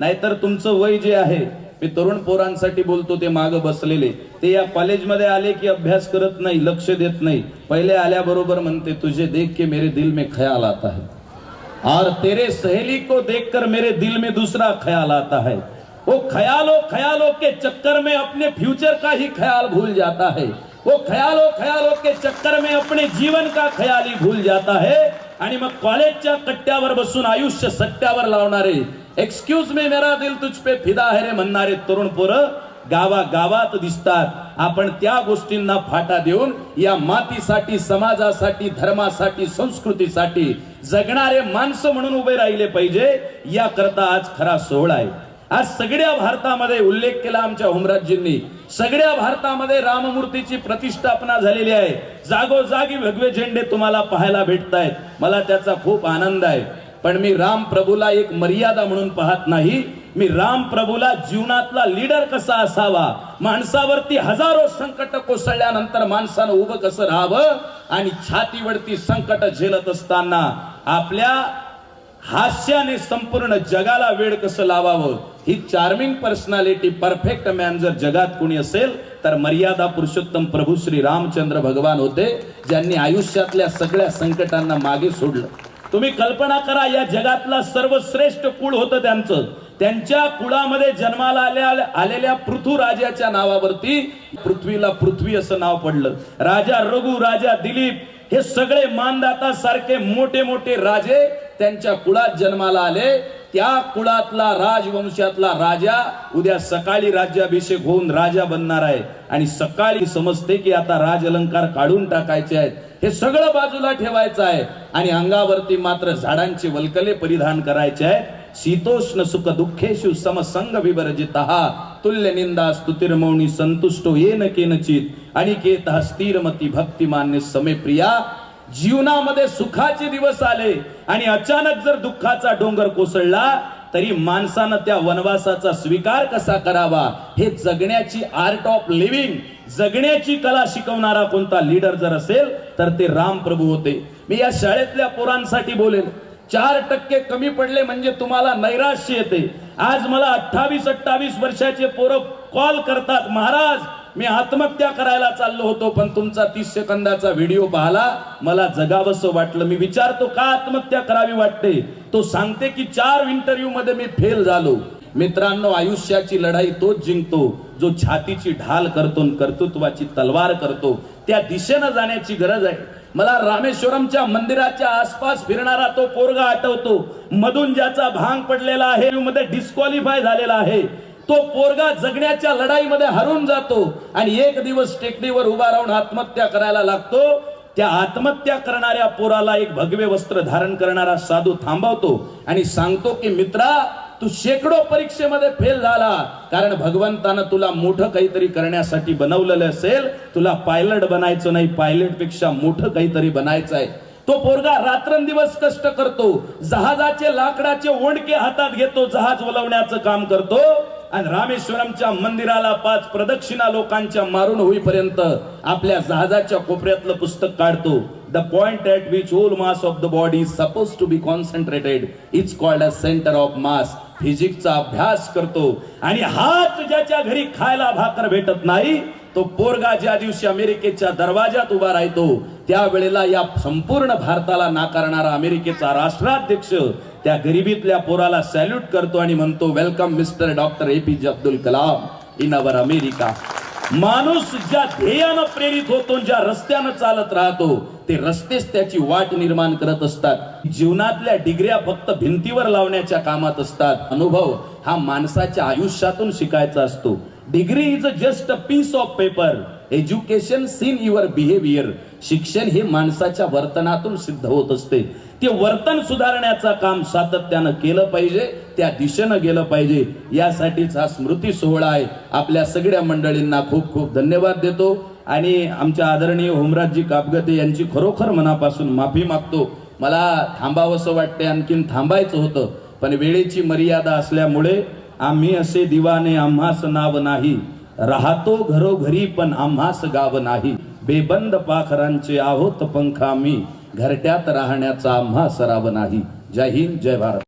नाहीतर तुमचं वय जे आहे मी तरुण पोरांसाठी बोलतो ते माग बसलेले. ते या कॉलेजमध्ये आले की अभ्यास करत नाही लक्ष देत नाही. पहिले आल्याबरोबर म्हणते तुझे देख के मेरे दिल में ख्याल आता है. और तेरे सहेली को देखकर मेरे दिल में दूसरा ख्याल आता है। वो ख्यालों ख्यालों के चक्कर में अपने फ्यूचर का ही ख्याल भूल जाता है। वो ख्यालों ख्यालों के चक्कर में अपने जीवन का ख्याल ही भूल जाता है। आणि मग कॉलेजच्या कट्ट्यावर बसून आयुष्य सट्ट्यावर लावणारे एक्सक्यूज मी मेरा दिल तुझ पे फिदा है रे म्हणणारे तरुण पोरं. गावा गावात दिसतात. आपण त्या गोष्टींना फाटा देऊन या मातीसाठी समाजासाठी धर्मासाठी संस्कृतीसाठी जगणारे माणसं म्हणून उभे राहिले पाहिजे. याकरता आज खरा सोहळा आहे. आज सगळ्या भारतामध्ये उल्लेख केला आमच्या होमराजजींनी. सगळ्या भारतामध्ये राममूर्तीची प्रतिष्ठापना झालेली आहे. जागोजागी भगवे झेंडे तुम्हाला पाहायला भेटत मला त्याचा खूप आनंद आहे. पण मी राम प्रभूला एक मर्यादा म्हणून पाहत नाही. मी राम प्रभूला जीवनातला लीडर कसा असावा? माणसावरती हजारो संकट कोसळल्यानंतर माणसानं उभं कसं राहावं? आणि छातीवरती संकट झेलत असताना आपल्या हास्याने संपूर्ण जगाला वेळ कसं लावावं? ही चार्मिंग पर्सनॅलिटी परफेक्ट मॅन जर जगात कोणी असेल तर मर्यादा पुरुषोत्तम प्रभू श्री रामचंद्र भगवान होते ज्यांनी आयुष्यातल्या सगळ्या संकटांना मागे सोडलं. तुम्ही कल्पना करा या जगातला सर्वश्रेष्ठ कुळ होतं त्यांचं. त्यांच्या कुळामध्ये जन्माला आल्या आलेल्या पृथ्वी राजाच्या नावावरती पृथ्वीला पृथ्वी असं नाव पडलं. राजा रघु राजा दिलीप हे सगळे मानदाता सारखे मोठे मोठे राजे त्यांच्या कुळात जन्माला आले. त्या कुळातला राजवंशातला राजा उद्या सकाळी राज्याभिषेक होऊन राजा बनणार आहे. आणि सकाळी समजते की आता राज अलंकार काढून टाकायचे आहेत. हे सगळं बाजूला ठेवायचं आहे. आणि अंगावरती मात्र झाडांचे वलकले परिधान करायचे आहे. शीतोष्ण सुख दुःखेशु समसंग विवर्जित तुल्य निंदा स्तुतिर्मौनी संतुष्टो येन केनचित. आणि केत स्थिरमती भक्तिमान्य समे प्रिया. जीवनामध्ये सुखाचे दिवस आले आणि अचानक जर दुःखाचा डोंगर कोसळला तरी माणसानं त्या वनवासाचा स्वीकार कसा करावा? हे जगण्याची आर्ट ऑफ लिव्हिंग जगण्याची कला शिकवणारा कोणता लीडर जर असेल तर ते राम प्रभू होते. मी या शाळेतल्या पोरांसाठी बोलेल चार टक्के कमी पडले म्हणजे तुम्हाला नैराश्य येते. आज मला अठ्ठावीस अठ्ठावीस वर्षाचे पोरं कॉल करतात महाराज मी आत्महत्या करायला चाललो होतो पण तुमचा तीस सेकंदाचा व्हिडिओ पाहला मला जगावंसं वाटलं. मी विचारतो का आत्महत्या करावी वाटते? तो सांगते की चार इंटरव्ह्यू मध्ये मी फेल झालो. मित्रांनो आयुष्याची लढाई तोच जिंकतो जो छातीची ढाल करतो कर्तृत्वाची तलवार करतो. त्या दिशेनं जाण्याची गरज आहे. मला रामेश्वरमच्या मंदिराच्या आसपास फिरणारा तो पोरगा आठवतो. मधून ज्याचा भांग पडलेला आहे. मध्ये डिस्क्वालिफाय झालेला आहे. तो पोरगा जगण्याच्या लढाईमध्ये हरून जातो आणि एक दिवस टेकडीवर उभा राहून आत्महत्या करायला लागतो. त्या आत्महत्या करणाऱ्या पोराला एक भगवे वस्त्र धारण करणारा साधू थांबवतो आणि सांगतो की मित्रा तू शेकडो परीक्षेमध्ये फेल झाला. कारण भगवंतानं तुला मोठं काहीतरी करण्यासाठी बनवलेलं असेल. तुला पायलट बनायचं नाही पायलटपेक्षा मोठं काहीतरी बनायचं आहे. तो पोरगा रात्रंदिवस कष्ट करतो जहाजाचे लाकडाचे ओंडके हातात घेतो जहाज वलवण्याचं काम करतो. आणि रामेश्वरमच्या मंदिराला पाच प्रदक्षिणा लोकांच्या मारून होईपर्यंत आपल्या जहाजाच्या कोपऱ्यातलं पुस्तक काढतो. The point at which whole mass of the body suppose to be concentrated it's called a centre of mass फिजिक्सचा अभ्यास करतो. आणि हाच ज्याच्या घरी खायला भाकर भेटत नाही तो पोरगा ज्या दिवशी अमेरिकेच्या दरवाजात उभा राहतो त्यावेळेला या संपूर्ण भारताला नाकारणारा अमेरिकेचा राष्ट्राध्यक्ष त्या गरिबीतल्या पोराला सॅल्यूट करतो आणि म्हणतो welcome mister doctor A P J Abdul Kalam in our America माणूस ज्या ध्येयानं प्रेरित होतो ज्या रस्त्यानं चालत राहतो ते रस्तेच त्याची वाट निर्माण करत असतात. जीवनातल्या डिग्र्या फक्त भिंतीवर लावण्याच्या कामात असतात. अनुभव हा माणसाच्या आयुष्यातून शिकायचा असतो. Degree is a just a piece of paper education seen your behaviour शिक्षण हे माणसाच्या वर्तनातून सिद्ध होत असते. ते वर्तन सुधारण्याचं काम सातत्यानं केलं पाहिजे त्या दिशेनं गेलं पाहिजे. यासाठीच हा स्मृती सोहळा आहे. आपल्या सगळ्या मंडळींना खूप खूप धन्यवाद देतो. आणि आमच्या आदरणीय होमराजजी कापगते यांची खरोखर मनापासून माफी मागतो. मला थांबावंसं वाटते आणखीन थांबायचं होतं. पण वेळेची मर्यादा असल्यामुळे आम्ही असे दिवाने आम्हास नाव नाही. राहतो घरोघरी पण आम्हास गाव नाही. बेबंद पाखरांचे आहोत पंख आम्ही. घरट्यात राहण्याचा आम्हा सराव नाही. जय हिंद जय भारत.